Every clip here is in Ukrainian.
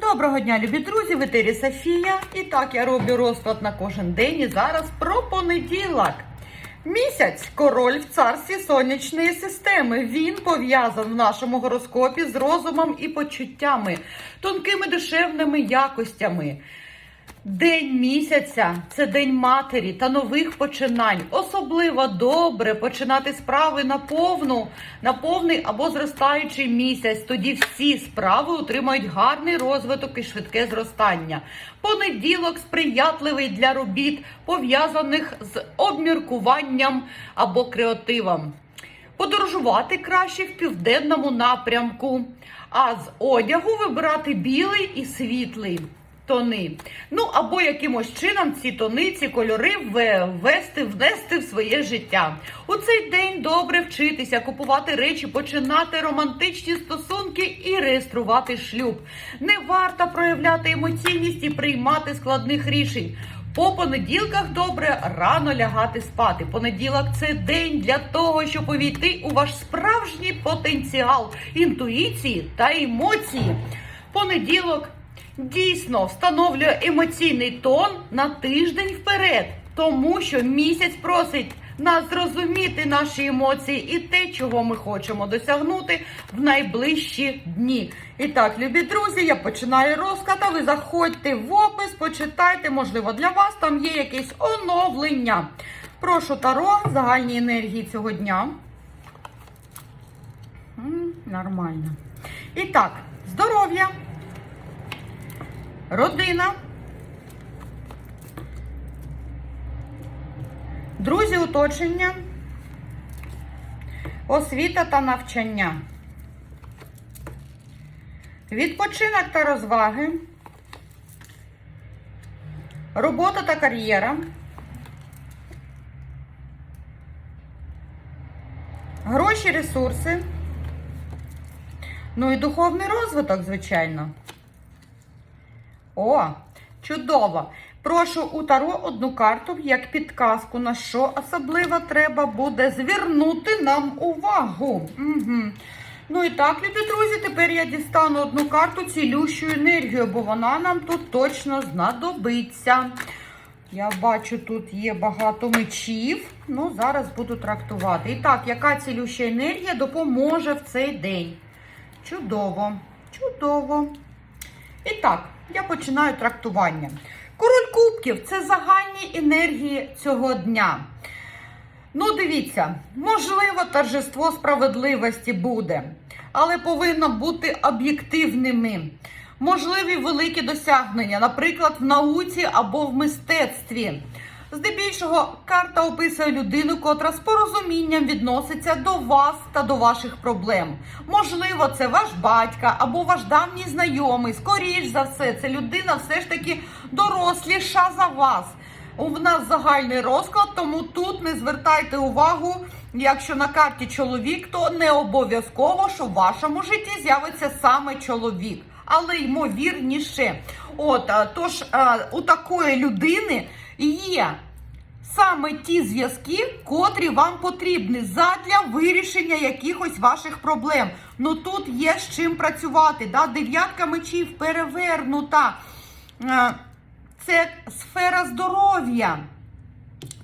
Доброго дня, любі друзі! В етері Софія. І так я роблю розклад на кожен день. І зараз про понеділок. Місяць король в царстві сонячної системи. Він пов'язан в нашому гороскопі з розумом і почуттями, тонкими душевними якостями. День місяця це день матері та нових починань. Особливо добре починати справи на повну, на повний або зростаючий місяць. Тоді всі справи отримають гарний розвиток і швидке зростання. Понеділок сприятливий для робіт, пов'язаних з обміркуванням або креативом. Подорожувати краще в південному напрямку, а з одягу вибирати білий і світлий тони. Ну або якимось чином ці тони, ці кольори ввести, внести в своє життя. У цей день добре вчитися, купувати речі, починати романтичні стосунки і реєструвати шлюб. Не варто проявляти емоційність і приймати складних рішень. По понеділках добре рано лягати спати. Понеділок це день для того, щоб увійти у ваш справжній потенціал інтуїції та емоції. Понеділок дійсно встановлює емоційний тон на тиждень вперед, тому що місяць просить нас зрозуміти наші емоції і те, чого ми хочемо досягнути в найближчі дні. І так, любі друзі, я починаю розклад, а ви заходьте в опис, почитайте, можливо, для вас там є якесь оновлення. Прошу Таро, загальні енергії цього дня. Нормально. І так, здоров'я родина, друзі оточення, освіта та навчання, відпочинок та розваги, робота та кар'єра, гроші, ресурси, ну і духовний розвиток, звичайно. О, чудово! Прошу у Таро одну карту як підказку, на що особливо треба буде звернути нам увагу. Угу. Ну і так, любі друзі, тепер я дістану одну карту цілющу енергію, бо вона нам тут точно знадобиться. Я бачу, тут є багато мечів. Ну, зараз буду трактувати. І так, яка цілюща енергія допоможе в цей день? Чудово, чудово. І так, я починаю трактування. Король кубків це загальні енергії цього дня. Ну, дивіться, можливо, торжество справедливості буде, але повинно бути об'єктивними. Можливі великі досягнення, наприклад, в науці або в мистецтві. Здебільшого карта описує людину, котра з порозумінням відноситься до вас та до ваших проблем. Можливо, це ваш батька або ваш давній знайомий. Скоріш за все, це людина все ж таки доросліша за вас. У нас загальний розклад, тому тут не звертайте увагу, якщо на карті чоловік, то не обов'язково, що в вашому житті з'явиться саме чоловік, але ймовірніше. От тож у такої людини є саме ті зв'язки, котрі вам потрібні задля вирішення якихось ваших проблем. Ну тут є з чим працювати. Да? Дев'ятка мечів перевернута. Це сфера здоров'я.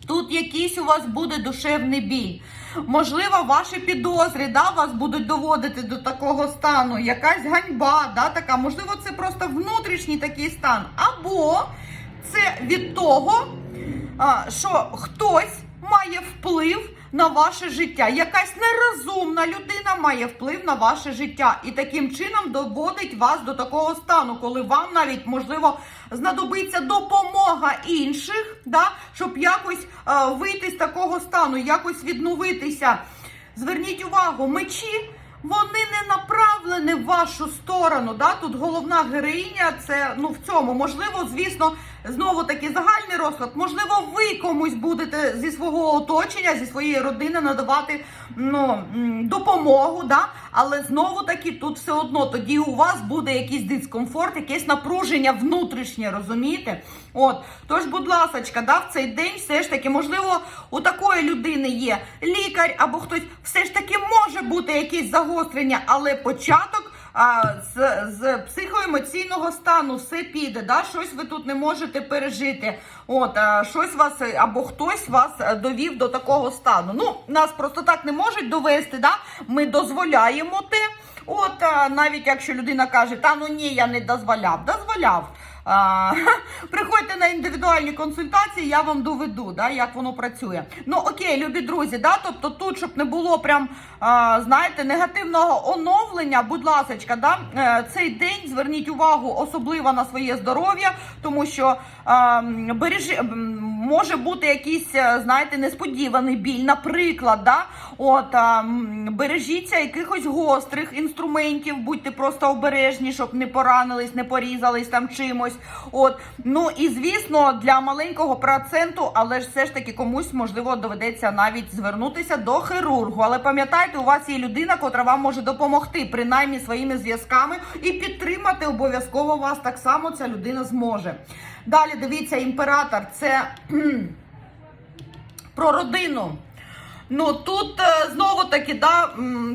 Тут якийсь у вас буде душевний біль. Можливо, ваші підозри да, вас будуть доводити до такого стану, якась ганьба, да, така, можливо, це просто внутрішній такий стан. Або це від того, що хтось має вплив на ваше життя. Якась нерозумна людина має вплив на ваше життя і таким чином доводить вас до такого стану, коли вам навіть можливо знадобиться допомога інших, да, щоб якось вийти з такого стану, якось відновитися. Зверніть увагу, мечі. Вони не направлені в вашу сторону. Да? Тут головна героїня це ну в цьому. Можливо, звісно, знову таки загальний розклад. Можливо, ви комусь будете зі свого оточення, зі своєї родини надавати ну, допомогу. Да? Але знову таки тут все одно тоді у вас буде якийсь дискомфорт, якесь напруження внутрішнє, розумієте? От, тож, будь ласка, да, в цей день все ж таки, можливо, у такої людини є лікар або хтось все ж таки може бути якесь загострення, але початок а, з, з психоемоційного стану все піде, да? щось ви тут не можете пережити. От, а, щось вас або хтось вас довів до такого стану. Ну, нас просто так не можуть довести, да? ми дозволяємо те. От а, навіть якщо людина каже, та ну ні, я не дозволяв, дозволяв. А, приходьте на індивідуальні консультації, я вам доведу, да, як воно працює. Ну окей, любі друзі, да, тобто тут, щоб не було прям, а, знаєте, негативного оновлення, будь ласочка, да, е, цей день зверніть увагу особливо на своє здоров'я, тому що а, м, бережи, може бути якийсь, е, знаєте, несподіваний біль, наприклад, да, от, а, бережіться якихось гострих інструментів, будьте просто обережні, щоб не поранились, не порізались там чимось. От, ну і звісно, для маленького проценту, але ж все ж таки комусь можливо доведеться навіть звернутися до хірургу. Але пам'ятайте, у вас є людина, котра вам може допомогти, принаймні своїми зв'язками, і підтримати обов'язково вас так само ця людина зможе. Далі дивіться, імператор це про родину. Ну тут е, знову таки да,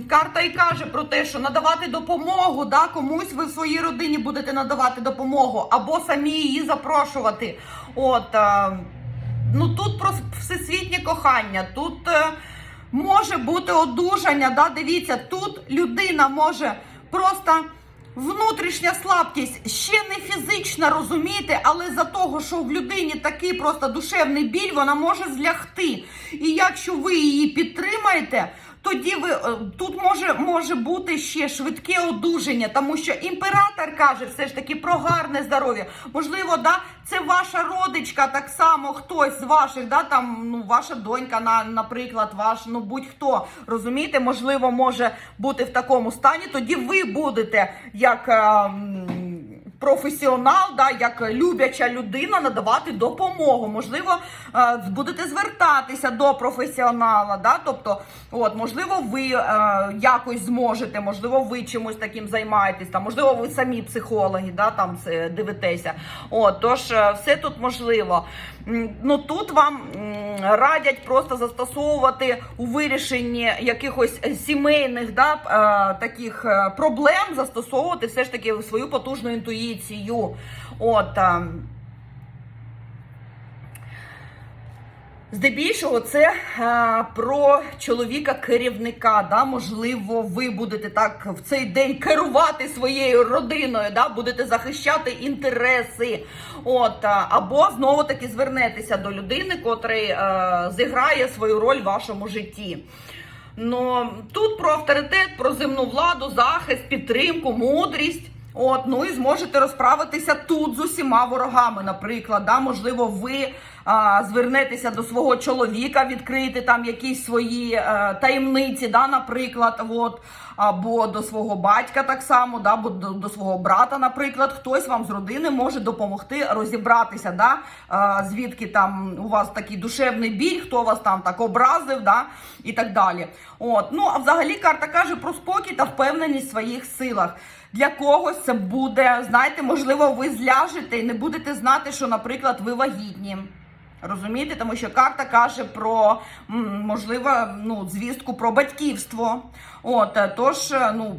карта і каже про те, що надавати допомогу, да, комусь ви в своїй родині будете надавати допомогу, або самі її запрошувати. От, е, ну тут про всесвітнє кохання, тут е, може бути одужання. Да, дивіться, тут людина може просто. Внутрішня слабкість ще не фізична, розумієте, але за того, що в людині такий просто душевний біль, вона може злягти. І якщо ви її підтримаєте, тоді ви е, тут може, може бути ще швидке одужання, тому що імператор каже все ж таки про гарне здоров'я. Можливо, да, це ваша родичка, так само хтось з ваших, да, там ну ваша донька, на, наприклад, ваш, ну будь-хто розумієте, можливо, може бути в такому стані. Тоді ви будете як. е, Професіонал, да, як любляча людина, надавати допомогу. Можливо, е, будете звертатися до професіонала. Да? Тобто, от, можливо, ви е, якось зможете, можливо, ви чимось таким займаєтесь, там, можливо, ви самі психологи, да, там дивитеся. От, тож, е, все тут можливо. Ну тут вам радять просто застосовувати у вирішенні якихось сімейних да, е, таких е, проблем, застосовувати все ж таки свою потужну інтуїцію. От. Здебільшого це е, про чоловіка керівника. Да? Можливо, ви будете так в цей день керувати своєю родиною, да? будете захищати інтереси. От, е, або знову таки звернетеся до людини, котрий е, зіграє свою роль в вашому житті. Ну тут про авторитет, про земну владу, захист, підтримку, мудрість. От, ну і зможете розправитися тут з усіма ворогами. Наприклад, да, можливо, ви а, звернетеся до свого чоловіка, відкрити там якісь свої е, таємниці, да, наприклад, от, або до свого батька так само, да, або до, до свого брата, наприклад, хтось вам з родини може допомогти розібратися, да, е, звідки там у вас такий душевний біль, хто вас там так образив, да, і так далі. От, ну а взагалі карта каже про спокій та впевненість в своїх силах. Для когось це буде, знаєте, можливо, ви зляжете і не будете знати, що, наприклад, ви вагітні. Розумієте, тому що карта каже про можливо, ну, звістку про батьківство. От, е, тож, е, ну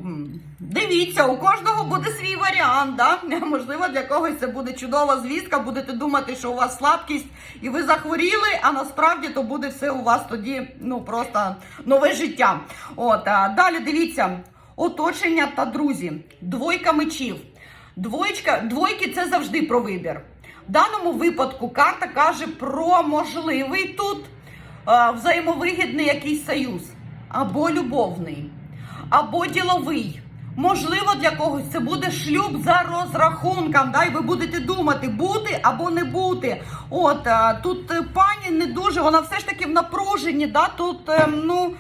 дивіться, у кожного буде свій варіант. Да? Можливо, для когось це буде чудова звістка, будете думати, що у вас слабкість і ви захворіли, а насправді то буде все у вас тоді ну, просто нове життя. От, а далі дивіться, оточення та друзі, двойка мечів. Двоєчка, двойки це завжди про вибір. В даному випадку карта каже про можливий тут е, взаємовигідний якийсь союз, або любовний, або діловий. Можливо, для когось це буде шлюб за розрахунком. Да? І ви будете думати, бути або не бути. От е, тут пані не дуже, вона все ж таки в напруженні. Да? Тут, е, ну.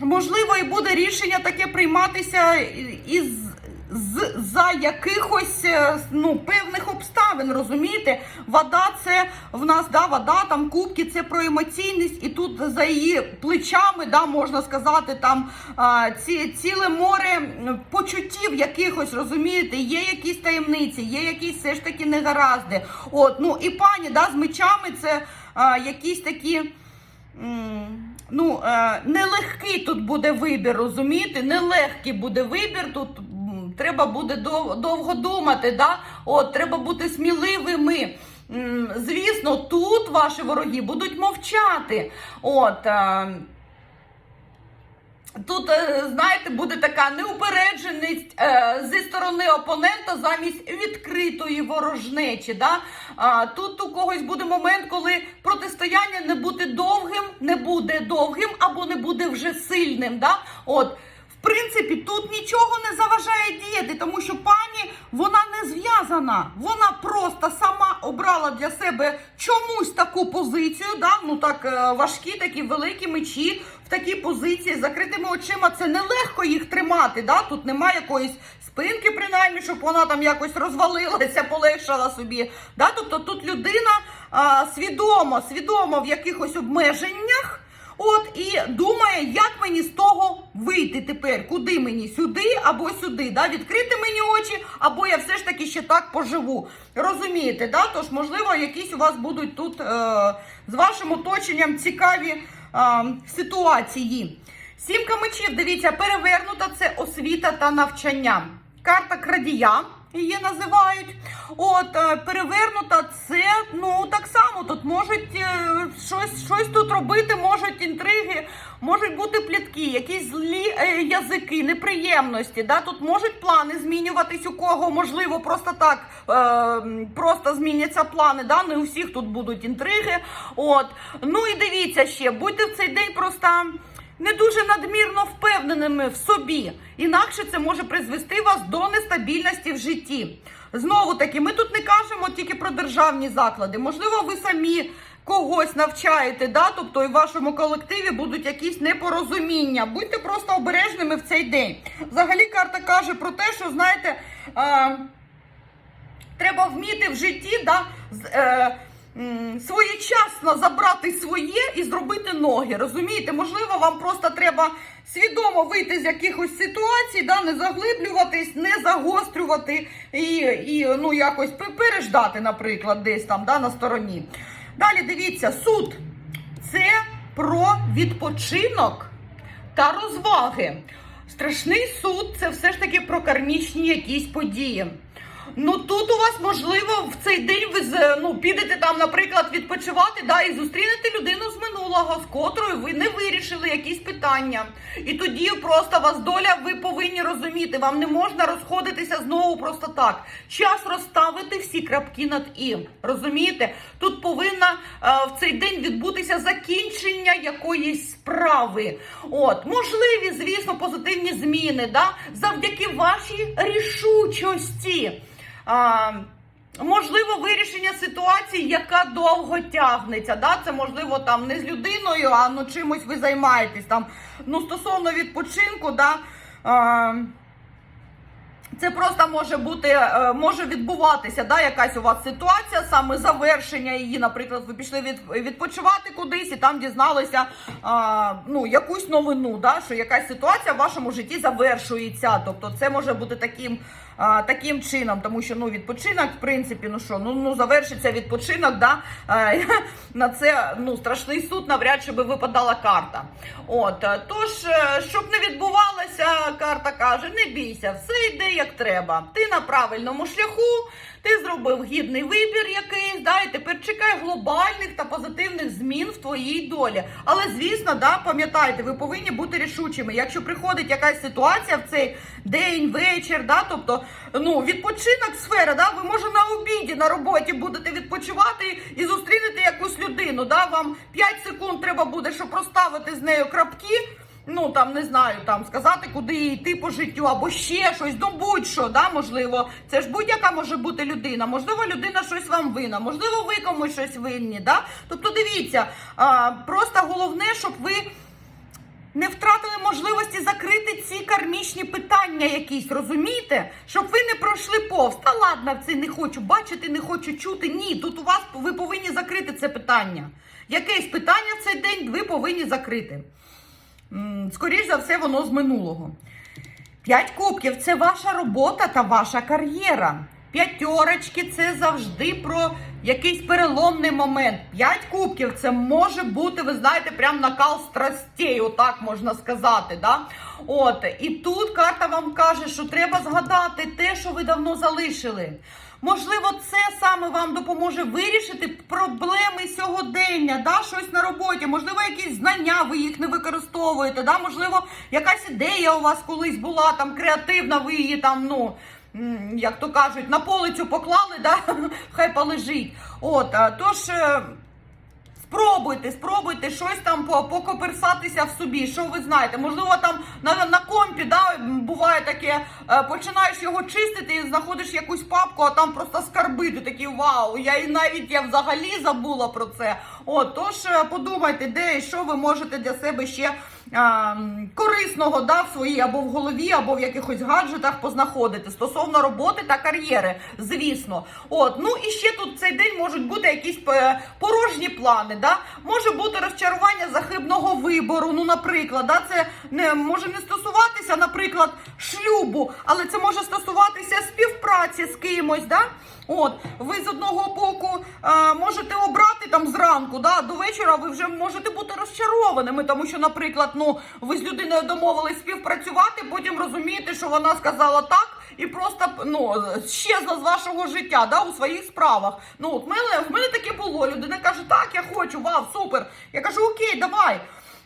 Можливо, і буде рішення таке прийматися із з за якихось е, ну певних обставин, розумієте? Вода це в нас да, вода, там кубки, це про емоційність, і тут за її плечами, да, можна сказати, там ці ціле море почуттів якихось, розумієте, є якісь таємниці, є якісь все ж таки негаразди. От, ну і пані, да, з мечами це а, якісь такі. ну, е, нелегкий тут буде вибір, розумієте? Нелегкий буде вибір. Тут треба буде довго думати, да? От, треба бути сміливими. Звісно, тут ваші вороги будуть мовчати. От. Е, Тут, е, знаєте, буде така неупередженість е, зі сторони опонента замість відкритої ворожнечі. Да? А, тут у когось буде момент, коли протистояння не буде довгим, не буде довгим або не буде вже сильним. Да? От. Принципі, тут нічого не заважає діяти, тому що пані вона не зв'язана. Вона просто сама обрала для себе чомусь таку позицію. Да? Ну так е, важкі, такі великі мечі в такій позиції з закритими очима. Це нелегко їх тримати. Да? Тут немає якоїсь спинки, принаймні, щоб вона там якось розвалилася, полегшала собі. Да? Тобто тут людина а, свідомо, свідомо в якихось обмеженнях. От і думає, як мені з того вийти тепер, куди мені сюди або сюди, да? відкрити мені очі, або я все ж таки ще так поживу. Розумієте, да? Тож, можливо, якісь у вас будуть тут е- з вашим оточенням цікаві е- ситуації. Сімка мечів, дивіться, перевернута це освіта та навчання. Карта крадія. Її називають. От е, перевернута це ну так само. Тут можуть е, щось, щось тут робити, можуть інтриги, можуть бути плітки, якісь злі е, язики, неприємності. Да? Тут можуть плани змінюватись у кого, можливо, просто так е, просто зміняться плани. Да? Не у всіх тут будуть інтриги. От ну і дивіться ще, будьте в цей день просто не дуже надмірно впевненими в собі. Інакше це може призвести вас до нестабільності в житті. Знову таки, ми тут не кажемо тільки про державні заклади. Можливо, ви самі когось навчаєте, да? тобто і в вашому колективі будуть якісь непорозуміння. Будьте просто обережними в цей день. Взагалі, карта каже про те, що знаєте. А, Треба вміти в житті да, е, своєчасно забрати своє і зробити ноги. Розумієте? Можливо, вам просто треба свідомо вийти з якихось ситуацій, да, не заглиблюватись, не загострювати і, і ну, якось пе- переждати, наприклад, десь там да, на стороні. Далі дивіться, суд це про відпочинок та розваги. Страшний суд це все ж таки про кармічні якісь події. Ну тут у вас можливо в цей день ви ну, підете там, наприклад, відпочивати, да, і зустрінете людину з минулого, з котрою ви не вирішили якісь питання. І тоді просто вас доля, ви повинні розуміти. Вам не можна розходитися знову просто так. Час розставити всі крапки над і. Розумієте? Тут повинна е, в цей день відбутися закінчення якоїсь справи. От, можливі, звісно, позитивні зміни, да, завдяки вашій рішучості. А, Можливо, вирішення ситуації, яка довго тягнеться. Да? Це можливо там не з людиною, а ну чимось ви займаєтесь. Там, ну, стосовно відпочинку, да, а, це просто може бути, е, може відбуватися, да, якась у вас ситуація, саме завершення її. Наприклад, ви пішли від, відпочивати кудись і там дізналися а, ну, якусь новину, да, що якась ситуація в вашому житті завершується. Тобто це може бути таким, а, таким чином, тому що ну, відпочинок, в принципі, ну що, ну, ну завершиться відпочинок, да, а, на це ну, страшний суд, навряд чи би випадала карта. От, е, тож, е, щоб не відбувалося, карта каже, не бійся, все йде як треба. Ти на правильному шляху, ти зробив гідний вибір якийсь, да, і тепер чекай глобальних та позитивних змін в твоїй долі. Але звісно, да, пам'ятайте, ви повинні бути рішучими. Якщо приходить якась ситуація в цей день, вечір, да, тобто ну, відпочинок сфера, да, ви може на обіді на роботі будете відпочивати і зустрінете якусь людину. Да, вам 5 секунд треба буде, щоб розставити з нею крапки. Ну там не знаю, там сказати, куди йти по життю, або ще щось, ну будь-що, да, можливо, це ж будь-яка може бути людина. Можливо, людина щось вам винна, можливо, ви комусь щось винні. Да? Тобто, дивіться, а, просто головне, щоб ви не втратили можливості закрити ці кармічні питання якісь, розумієте? Щоб ви не пройшли повз. Та ладно, це не хочу бачити, не хочу чути. Ні, тут у вас ви повинні закрити це питання. Якесь питання в цей день ви повинні закрити. М, Скоріш за все, воно з минулого. П'ять кубків це ваша робота та ваша кар'єра. П'ятерочки це завжди про якийсь переломний момент. П'ять кубків це може бути, ви знаєте, прям накал страстей, отак можна сказати. Да? От, і тут карта вам каже, що треба згадати те, що ви давно залишили. Можливо, це саме вам допоможе вирішити проблеми сьогодення, да? щось на роботі, можливо, якісь знання ви їх не використовуєте, да? можливо, якась ідея у вас колись була там креативна, ви її там, ну. Як то кажуть, на полицю поклали, да? хай полежить. От, тож е, Спробуйте, спробуйте щось там по- покоперсатися в собі. Що ви знаєте? Можливо, там на, на компі да, буває таке, е, починаєш його чистити і знаходиш якусь папку, а там просто скарби. Ти такий вау, я і навіть я взагалі забула про це. От, тож е, подумайте, де і що ви можете для себе ще. а, Корисного да, в своїй або в голові, або в якихось гаджетах познаходити стосовно роботи та кар'єри, звісно. От, ну і ще тут цей день можуть бути якісь е, порожні плани. Да? Може бути розчарування захибного вибору. Ну, наприклад, да? це не може не стосуватися, наприклад, шлюбу, але це може стосуватися співпраці з кимось. Да? От, ви з одного боку е, можете обрати там зранку, да, до вечора ви вже можете бути розчарованими, тому що, наприклад, ну ви з людиною домовились співпрацювати, потім розумієте, що вона сказала так. І просто ну щезла з вашого життя, да, у своїх справах. Ну, от мене в мене таке було. Людина каже, так, я хочу, вау, супер. Я кажу, окей, давай.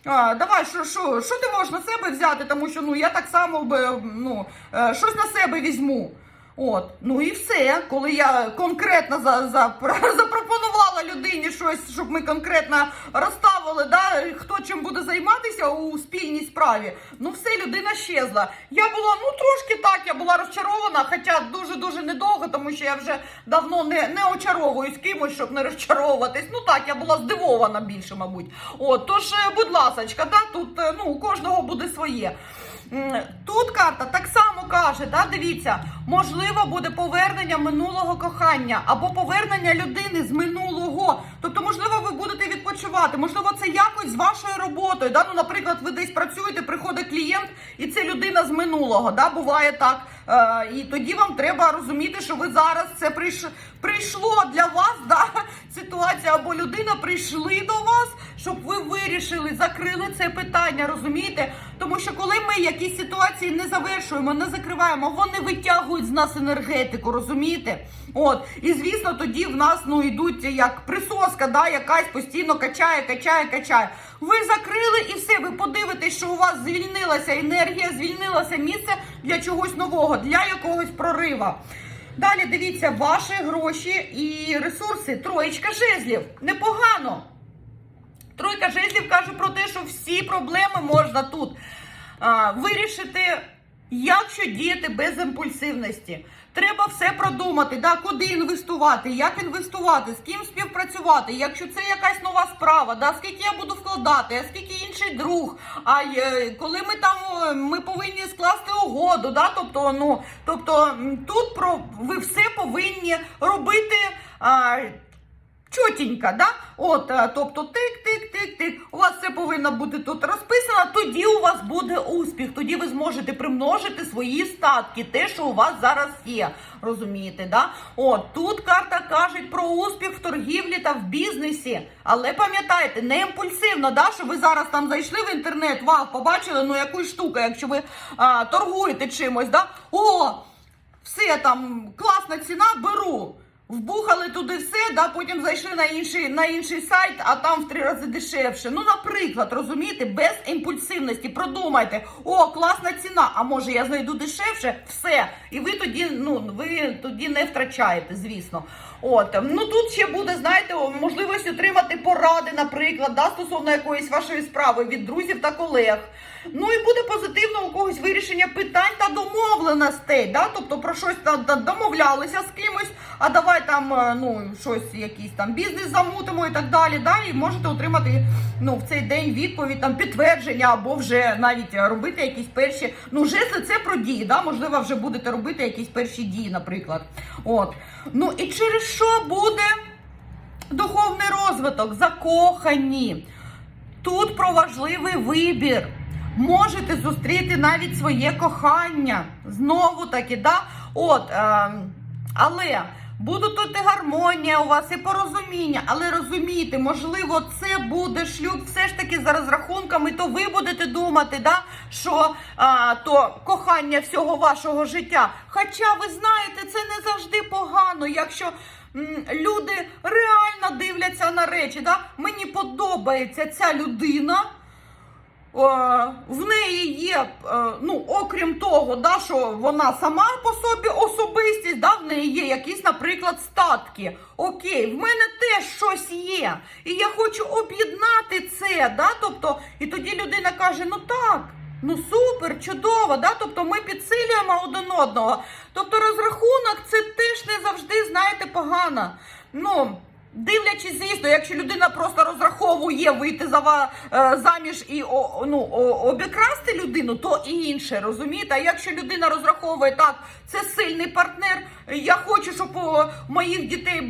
А, давай, що, що, що ти можеш на себе взяти, тому що ну я так само ну, е, щось на себе візьму. От, ну і все. Коли я конкретно за, за, запропонувала людині щось, щоб ми конкретно розставили, да, хто чим буде займатися у спільній справі, ну все, людина щезла. Я була, ну трошки так, я була розчарована, хоча дуже-дуже недовго, тому що я вже давно не, не очаровуюсь кимось, щоб не розчаровуватись. Ну так, я була здивована більше, мабуть. От, тож, е, будь ласочка, да, тут е, ну, у кожного буде своє. Тут карта так само каже, да, дивіться, можливо, буде повернення минулого кохання або повернення людини з минулого. Тобто, можливо, ви будете відпочивати, можливо, це якось з вашою роботою. Да? Ну, наприклад, ви десь працюєте, приходить клієнт, і це людина з минулого. Да? Буває так. Е, і тоді вам треба розуміти, що ви зараз це прийш... прийшло для вас, да? ситуація або людина прийшли до вас, щоб ви вирішили, закрили це питання, розумієте? Тому що коли ми якісь ситуації не завершуємо, не закриваємо, вони витягують з нас енергетику, розумієте? От, і звісно, тоді в нас ну йдуть як присоска, да, якась постійно качає, качає, качає. Ви закрили і все, ви подивитесь, що у вас звільнилася енергія, звільнилося місце для чогось нового, для якогось прорива. Далі дивіться, ваші гроші і ресурси. Троєчка жезлів. Непогано. Тройка жезлів каже про те, що всі проблеми можна тут а, вирішити, якщо діяти без імпульсивності. Треба все продумати, да, куди інвестувати, як інвестувати, з ким співпрацювати. Якщо це якась нова справа, да, скільки я буду вкладати, а скільки інший друг. А е, коли ми там ми повинні скласти угоду, да, тобто, ну, тобто тут про ви все повинні робити. А, чотенько, да? От, е, тобто тик-тик-тик-тик. У вас все повинно бути тут розписано. Тоді у вас буде успіх. Тоді ви зможете примножити свої статки, те, що у вас зараз є. Розумієте, да? От тут карта каже про успіх в торгівлі та в бізнесі. Але пам'ятайте, не імпульсивно, да, що ви зараз там зайшли в інтернет, вау, побачили ну якусь штуку, якщо ви а, торгуєте чимось, да? О, все там класна ціна, беру. Вбухали туди все, да, потім зайшли на інший, на інший сайт, а там в три рази дешевше. Ну, наприклад, розумієте, без імпульсивності. Продумайте, о, класна ціна, а може я знайду дешевше, все. І ви тоді, ну, ви тоді не втрачаєте, звісно. От, ну тут ще буде, знаєте, можливість отримати поради, наприклад, да, стосовно якоїсь вашої справи від друзів та колег. Ну і буде позитивно у когось вирішення питань та домовленостей, да? тобто про щось та- та домовлялися з кимось, а давай там е, ну, щось, якийсь там бізнес замутимо і так далі. Да? І можете отримати ну, в цей день відповідь, там підтвердження, або вже навіть робити якісь перші. Ну, жесли це про дії, да? можливо, вже будете робити якісь перші дії, наприклад. От. Ну і через що буде духовний розвиток, закохані. Тут про важливий вибір. Можете зустріти навіть своє кохання. Знову таки, да? От, е, Але буде тут і гармонія у вас, і порозуміння. Але розумійте, можливо, це буде шлюб все ж таки за розрахунками, то ви будете думати, да, що а, то кохання всього вашого життя. Хоча ви знаєте, це не завжди погано, якщо. Люди реально дивляться на речі. Да? Мені подобається ця людина. Е, в неї є, е, ну, окрім того, да, що вона сама по собі особистість, да, в неї є якісь, наприклад, статки. Окей, в мене теж щось є. І я хочу об'єднати це. Да? Тобто, і тоді людина каже: ну так, ну супер, чудово, да? тобто ми підсилюємо один одного. Тобто розрахунок це теж не завжди, знаєте, погано. Ну, Дивлячись, звісно, якщо людина просто розраховує вийти за ва- е, заміж і ну, обікрасти людину, то і інше, розумієте? А якщо людина розраховує так, це сильний партнер, я хочу, щоб у моїх дітей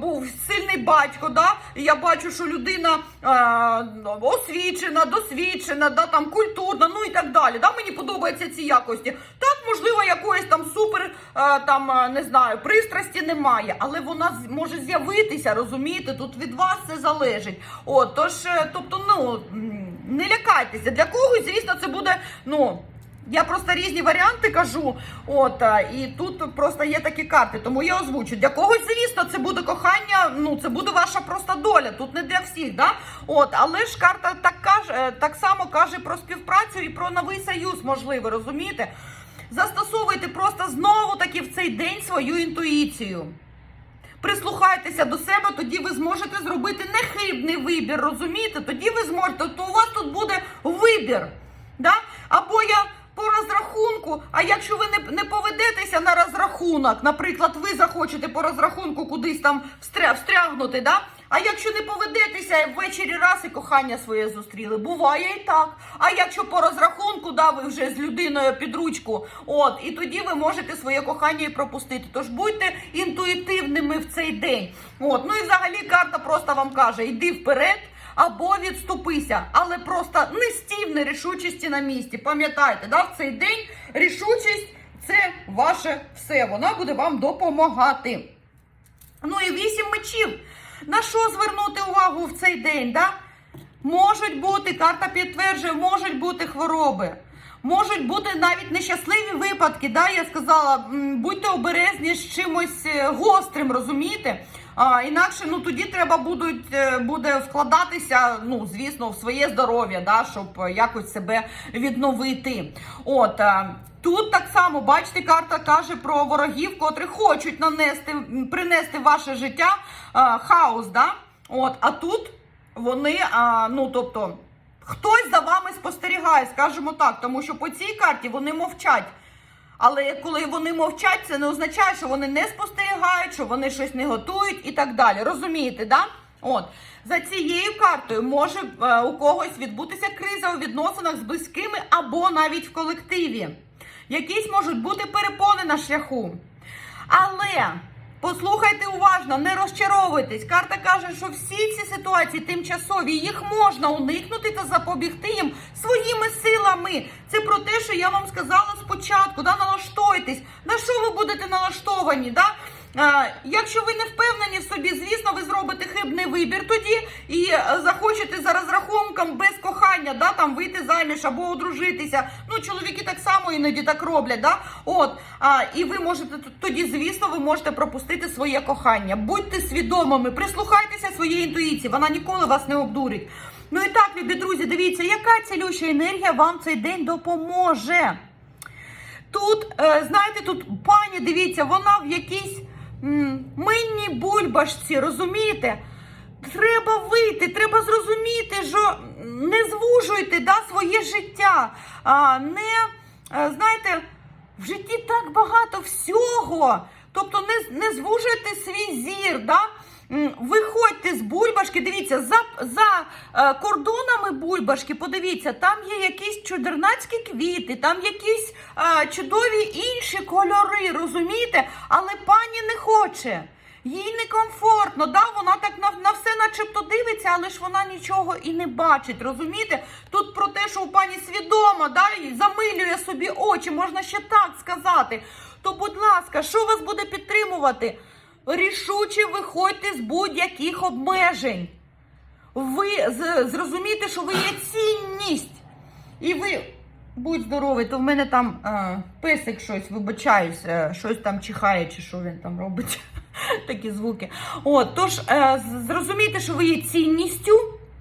був сильний батько, да? я бачу, що людина е, освічена, досвідчена, да, там, культурна, ну і так далі. Да? Мені подобаються ці якості. Так, можливо, якоїсь там супер, е, там, е, не знаю, пристрасті немає, але вона може з'явитися, розумієте? Тут від вас це залежить. От, тож, е, тобто, ну, не лякайтеся. Для когось, звісно, це буде, ну. Я просто різні варіанти кажу. От і тут просто є такі карти, тому я озвучу. Для когось, звісно, це буде кохання. Ну це буде ваша просто доля. Тут не для всіх, да? От, але ж карта так каже, е, так само каже про співпрацю і про новий союз, можливо, розумієте? Застосовуйте просто знову таки в цей день свою інтуїцію. Прислухайтеся до себе, тоді ви зможете зробити нехибний вибір, розумієте? Тоді ви зможете, то у вас тут буде вибір. Да? Або я по розрахунку, а якщо ви не, не поведетеся на розрахунок, наприклад, ви захочете по розрахунку кудись там встря, встрягнути, да? а якщо не поведетеся ввечері раз і кохання своє зустріли, буває і так. А якщо по розрахунку, да, ви вже з людиною під ручку, от, і тоді ви можете своє кохання і пропустити. Тож будьте інтуїтивними в цей день. От, ну і взагалі карта просто вам каже: йди вперед. Або відступися, але просто не стій в нерішучості на місці. Пам'ятайте, да, в цей день рішучість це ваше все. Вона буде вам допомагати. Ну і вісім мечів. На що звернути увагу в цей день? Да? Можуть бути, карта підтверджує, можуть бути хвороби. Можуть бути навіть нещасливі випадки. Да? Я сказала, будьте обережні з чимось е, гострим, розумієте? А, інакше ну тоді треба будуть, е, буде вкладатися, ну звісно, в своє здоров'я, да, щоб якось себе відновити. От е, тут так само, бачите, карта каже про ворогів, котрі хочуть нанести, принести в ваше життя е, хаос. Да? От, а тут вони, а, ну тобто, хтось за вами спостерігає, скажімо так, тому що по цій карті вони мовчать. Але коли вони мовчать, це не означає, що вони не спостерігають, що вони щось не готують і так далі. Розумієте, да? От за цією картою може е, у когось відбутися криза у відносинах з близькими або навіть в колективі. Якісь можуть бути перепони на шляху. Але послухайте уважно, не розчаровуйтесь. Карта каже, що всі ці ситуації тимчасові, їх можна уникнути та запобігти їм своїми силами. Це про те, що я вам сказала спочатку. Да, налаштуйтесь. На що ви будете налаштовані? Да? Якщо ви не впевнені в собі, звісно, ви зробите хибний вибір тоді і е, захочете за розрахунком без кохання, да, там вийти заміж або одружитися. Ну, чоловіки так само іноді так роблять. Да? От, і ви можете тоді, звісно, ви можете пропустити своє кохання. Будьте свідомими, прислухайтеся своїй інтуїції, вона ніколи вас не обдурить. Ну і так, любі друзі, дивіться, яка цілюща енергія вам цей день допоможе. Тут, е, знаєте, тут пані, дивіться, вона в якійсь минній бульбашці, розумієте? Треба вийти, треба зрозуміти, що не звужуйте да, своє життя. А, не, е, знаєте, в житті так багато всього. Тобто не, не звужуйте свій зір. Да? Виходьте з бульбашки, дивіться, за, за е, кордонами бульбашки, подивіться, там є якісь чудернацькі квіти, там якісь е, чудові інші кольори, розумієте? Але пані не хоче. Їй некомфортно, да? вона так на, на все начебто дивиться, але ж вона нічого і не бачить. Розумієте? Тут про те, що у пані свідома, да? і замилює собі очі, можна ще так сказати. то будь ласка, що вас буде підтримувати? Рішуче виходьте з будь-яких обмежень. Ви зрозумієте, що ви є цінність. І ви будь здоровий, то в мене там е, песик щось, вибачаюсь, е, щось там чихає, чи що він там робить. Такі звуки. От, тож е, зрозумійте, що ви є цінністю.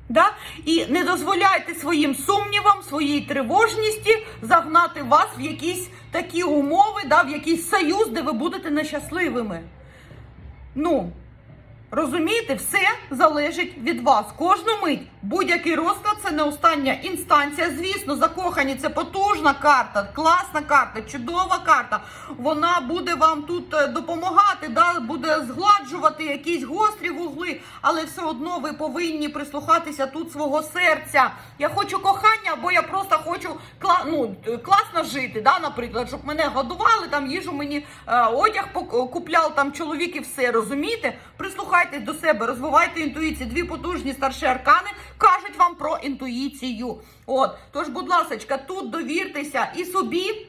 Да? І не дозволяйте своїм сумнівам, своїй тривожності загнати вас в якісь такі умови, да, в якийсь союз, де ви будете нещасливими. Ну, Розумієте, все залежить від вас. Кожну мить. Будь-який розклад це не остання інстанція. Звісно, закохані це потужна карта, класна карта, чудова карта. Вона буде вам тут е, допомагати, да, буде згладжувати якісь гострі вугли, але все одно ви повинні прислухатися тут свого серця. Я хочу кохання, бо я просто хочу кла- ну, е, класно жити. Да, наприклад, щоб мене годували, там їжу мені е, одяг купляв там чоловік і все. Розумієте? Прислухайтесь до себе, розвивайте інтуїцію. Дві потужні старші аркани кажуть вам про інтуїцію. От, тож, будь ласка, тут довіртеся і собі.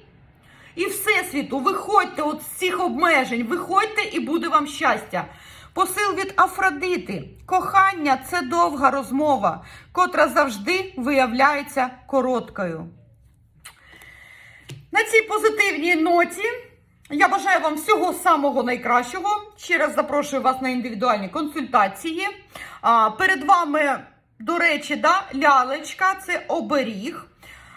І всесвіту, виходьте от з цих обмежень, виходьте і буде вам щастя. Посил від Афродити. Кохання це довга розмова, котра завжди виявляється короткою. На цій позитивній ноті я бажаю вам всього самого найкращого. Ще раз запрошую вас на індивідуальні консультації. А, перед вами, до речі, да, лялечка це оберіг.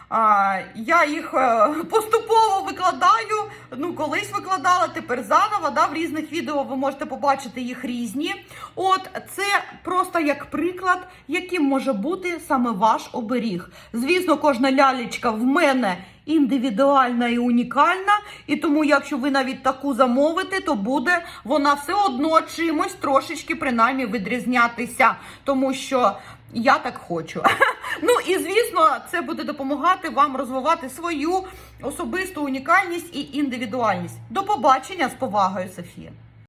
А, я їх е, поступово викладаю. Ну, колись викладала, тепер заново. Да, в різних відео ви можете побачити їх різні. От це просто як приклад, яким може бути саме ваш оберіг. Звісно, кожна лялечка в мене індивідуальна і унікальна. І тому, якщо ви навіть таку замовите, то буде вона все одно чимось трошечки принаймні відрізнятися, тому що я так хочу. Ну і звісно, це буде допомагати вам розвивати свою особисту унікальність і індивідуальність. До побачення з повагою, Софія.